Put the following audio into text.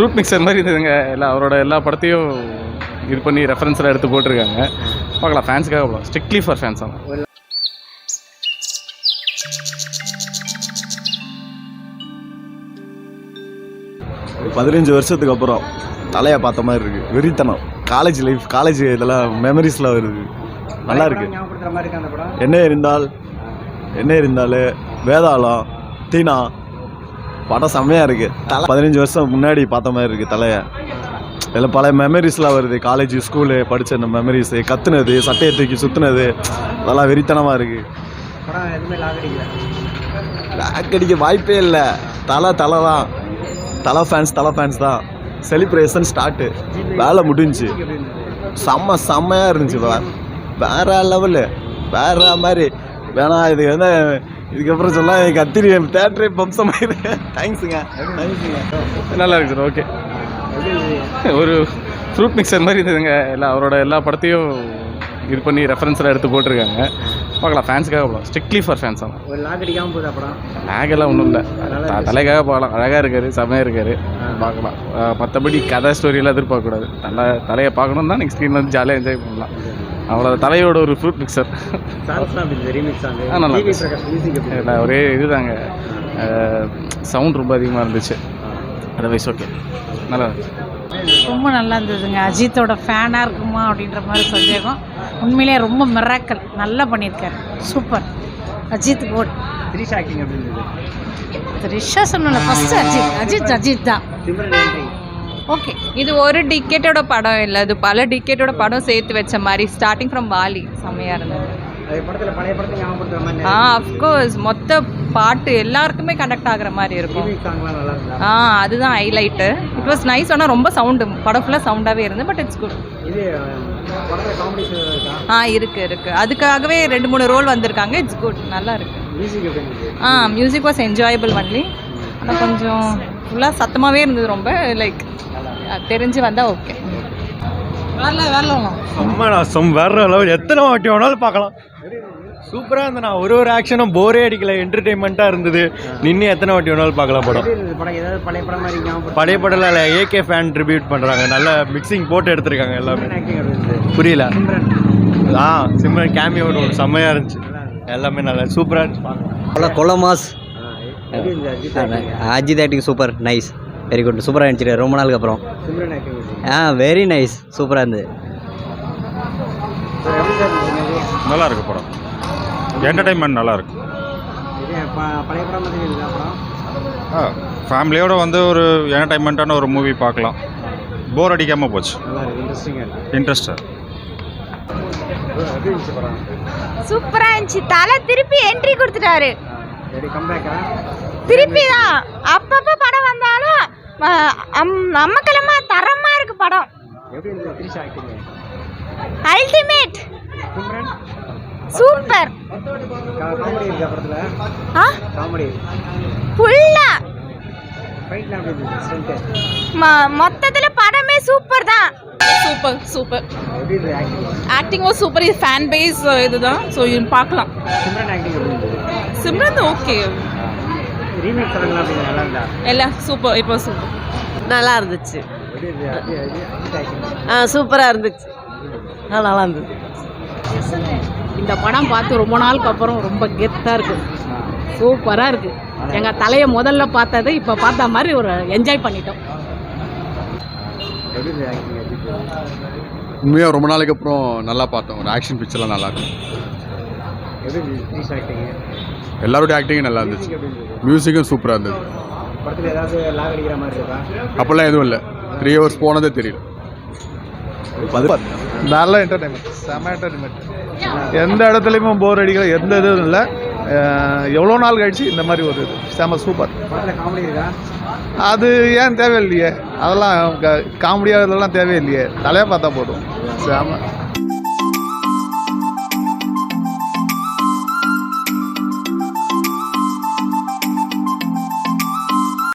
Fruit mixture மாதிரி இருந்ததுங்க. எல்லா அவரோட எல்லா படத்தையும் இது பண்ணி ரெஃபரன்ஸ்லாம் எடுத்து போட்டிருக்காங்க. பார்க்கலாம் ஃபேன்ஸுக்காக போகலாம் ஸ்ட்ரிக்ட்லி ஃபார் ஃபேன்ஸ் ஆனால் பதினஞ்சு வருஷத்துக்கு அப்புறம் தலையை பார்த்த மாதிரி இருக்கு. வெறித்தனம். காலேஜ் லைஃப் காலேஜ் இதெல்லாம் மெமரிஸ்லாம் வருது. நல்லா இருக்கு. ஞாபகப்படுத்துற மாதிரி இருக்கு அந்த படம். என்ன இருந்தால் என்ன இருந்தால் வேதாளம் தீனா படம் செம்மையாக இருக்குது தலை பதினஞ்சு வருஷம் முன்னாடி பார்த்த மாதிரி இருக்குது தலையை. இதில் பல மெமரிஸ்லாம் வருது. காலேஜ் ஸ்கூலு படித்த அந்த மெமரிஸு கத்துனது சட்டையை தூக்கி சுற்றுனது அதெல்லாம் வெறித்தனமாக இருக்குது படம் லாக் அடிக்க வாய்ப்பே இல்லை. தலை தலை தான். தலை ஃபேன்ஸ் தலை ஃபேன்ஸ் தான். செலிப்ரேஷன் ஸ்டார்ட்டு வேலை முடிஞ்சுச்சு செம்ம செம்மையாக இருந்துச்சு வே- வேற லெவலு வேற மாதிரி. வேணா இது வந்து இதுக்கப்புறம் சொல்ல கத்திரி தேட்டரே பம்சமாயிரு தேங்க்ஸுங்க தேங்க்ஸுங்க நல்லா இருக்கு சார் ஓகே ஒரு ஃப்ரூட் மிக்சர் மாதிரி இருந்ததுங்க. எல்லா அவரோட எல்லா படத்தையும் இது பண்ணி ரெஃபரன்ஸ்லாம் எடுத்து போட்டிருக்காங்க. பார்க்கலாம் ஃபேன்ஸுக்காக போகலாம் ஸ்ட்ரிக்ட்லி ஃபார் ஃபேன்ஸ் ஒரு லாக் அடிக்காம போகுதா படம்? லேக் எல்லாம் ஒன்றும் இல்லை. தலைக்காக பார்க்கலாம் அழகாக இருக்காரு செமையாக இருக்காரு. பார்க்கலாம். மற்றபடி கதை ஸ்டோரியெல்லாம் எதிர்பார்க்கக்கூடாது. தலை தலையை பார்க்கணும் தான் நெக்ஸ்ட் ஸ்க்ரீனில் வந்து ஜாலியாக என்ஜாய் பண்ணலாம். அவ்வளோ தலையோட ஒரு ஃப்ரூட் மிக்சர் நல்லா ஒரே இதுதாங்க. சவுண்ட் ரொம்ப அதிகமாக இருந்துச்சு. அதர்வைஸ் ஓகே நல்லா ரொம்ப நல்லா இருந்ததுங்க. அஜித்தோட ஃபேனாக இருக்குமா அப்படின்ற மாதிரி சந்தேகம் உண்மையிலேயே ரொம்ப மிராக்கல். நல்லா பண்ணியிருக்காரு. Super. Ajith good Trisha acting எப்படி இருந்தது? ரிஷா சொன்னல ஃபஸ்ட்டு அஜித். அஜித் அஜித் தான். ஓகே இது ஒரு டிக்கெட்டோட படம் இல்லை. இது பல டிக்கெட்டோட படம் சேர்த்து வச்ச மாதிரி ஸ்டார்டிங் ஃப்ரம் வாலி. செம்மையாக இருந்தது. அது ஆ அஃப்கோர்ஸ் மொத்த பாட்டு எல்லாருக்குமே கனெக்ட் ஆகுற மாதிரி இருக்கும். ஆ அதுதான் ஹைலைட்டு இட் வாஸ் நைஸ் ஆனால் ரொம்ப சவுண்டு படம் ஃபுல்லாக சவுண்டாகவே இருந்து பட் இட்ஸ் குட் ஆ இருக்கு இருக்கு. அதுக்காகவே ரெண்டு மூணு ரோல் வந்திருக்காங்க. இட்ஸ் குட் நல்லா இருக்கு. Ah music was enjoyable only ஆனால் கொஞ்சம் ஃபுல்லாக சத்தமாகவே இருந்தது ரொம்ப லைக் தெரிஞ்சு வந்தால் ஓகே வரல வரல செம்ம செம் வேற லெவல் எத்தனை வாட்டி வேணாலும் பார்க்கலாம். சூப்பராக இருந்தண்ணா ஒரு ஒரு ஆக்ஷனும் போரே அடிக்கல என்டர்டெயின்மெண்ட்டாக இருந்தது. நின்று எத்தனை வாட்டி வேணாலும் பார்க்கலாம் படம். பழைய படம் மாதிரி ஞாபகப்படுத்த பழைய படம்ல இல்லை ஏகே ஃபேன் ட்ரிபியூட் பண்ணுறாங்க நல்ல மிக்சிங் போட்டு எடுத்திருக்காங்க எல்லாமே. புரியல? ஆ சிம்ரன் கேமியோட ஒரு செம்மையாக இருந்துச்சு. எல்லாமே நல்லா சூப்பராக இருந்துச்சு. பார்க்கலாம் கொலமாஸ்? Ajith acting super nice very good சூப்பராக இருந்துச்சு ரொம்ப நாளுக்கு அப்புறம். ஆ வெரி நைஸ் சூப்பராக இருந்தது. நல்லா இருக்கு படம். என்டர்டைன்மெண்ட் நல்லா இருக்கு. ஆ ஃபேமிலியோட வந்து ஒரு என்டர்டைன்மெண்ட்டான ஒரு மூவி பார்க்கலாம். போர் அடிக்காமல் போச்சு. இன்ட்ரெஸ்டாக சூப்பரா இருந்துச்சு. தலை திருப்பி என்ட்ரி கொடுத்துட்டாரு. திருப்பி தான். அப்பப்போ படம் வந்தாலும் அஹ், அம்- அம்மக்கலமா தரமா இருக்கு படம். அல்டிமேட் சிம்ரன் சூப்பர் காமெடி இருக்கா படத்தில்? ஆ? காமெடி ஃபுல்லா மொத்தத்துல படமே சூப்பர் தான். சூப்பர் சூப்பர் எப்படி இருந்தது ஆக்டிங் ஆக்டிங் வாஸ் சூப்பர் இது ஃபேன் பேஸ் இதுதான். ஸோ பார்க்கலாம். சிம்ரன் ஓகே ரீமேக் படம்லாம் எப்படி நல்லா இருந்தா எல்லாம் சூப்பர் இப்போ சூப்பர் நல்லா இருந்துச்சு. ஆ சூப்பராக இருந்துச்சு. நல்லா இருந்தது இந்த படம் பார்த்து ரொம்ப நாளுக்கு அப்புறம் ரொம்ப கெத்தாக இருக்குது சூப்பராக இருக்குது எங்கள் தலையை முதல்ல பார்த்தது இப்போ பார்த்த மாதிரி ஒரு என்ஜாய் பண்ணிட்டோம். உண்மையாக ரொம்ப நாளைக்கு அப்புறம் நல்லா பார்த்தோம். ஒரு ஆக்ஷன் பிக்சர்லாம் நல்லா இருக்கும் எப்படி இருந்தது த்ரிஷ் ஆக்டிங் எல்லாரோட ஆக்டிங்கும் நல்லா இருந்துச்சு. மியூசிக்கும் சூப்பராக இருந்தது? படத்தில் ஏதாவது லாக் அடிக்கிற மாதிரி இருக்கா? அப்போல்லாம் எதுவும் இல்லை. த்ரீ ஹவர்ஸ் போனதே தெரியல. நல்ல என்டர்டைன்மெண்ட் செம்ம என்டர்டைன்மெண்ட் எந்த இடத்துலையுமே போர் அடிக்கல. எந்த இதுவும் இல்லை. எவ்வளோ நாள் கழிச்சு இந்த மாதிரி ஒரு இது. செம்ம சூப்பர் படத்தில் காமெடி இருக்கா? அது ஏன் தேவையில்லையே? அதெல்லாம் காமெடியாக இதெல்லாம் தேவையில்லையே. தலையை பார்த்தா போதும். செம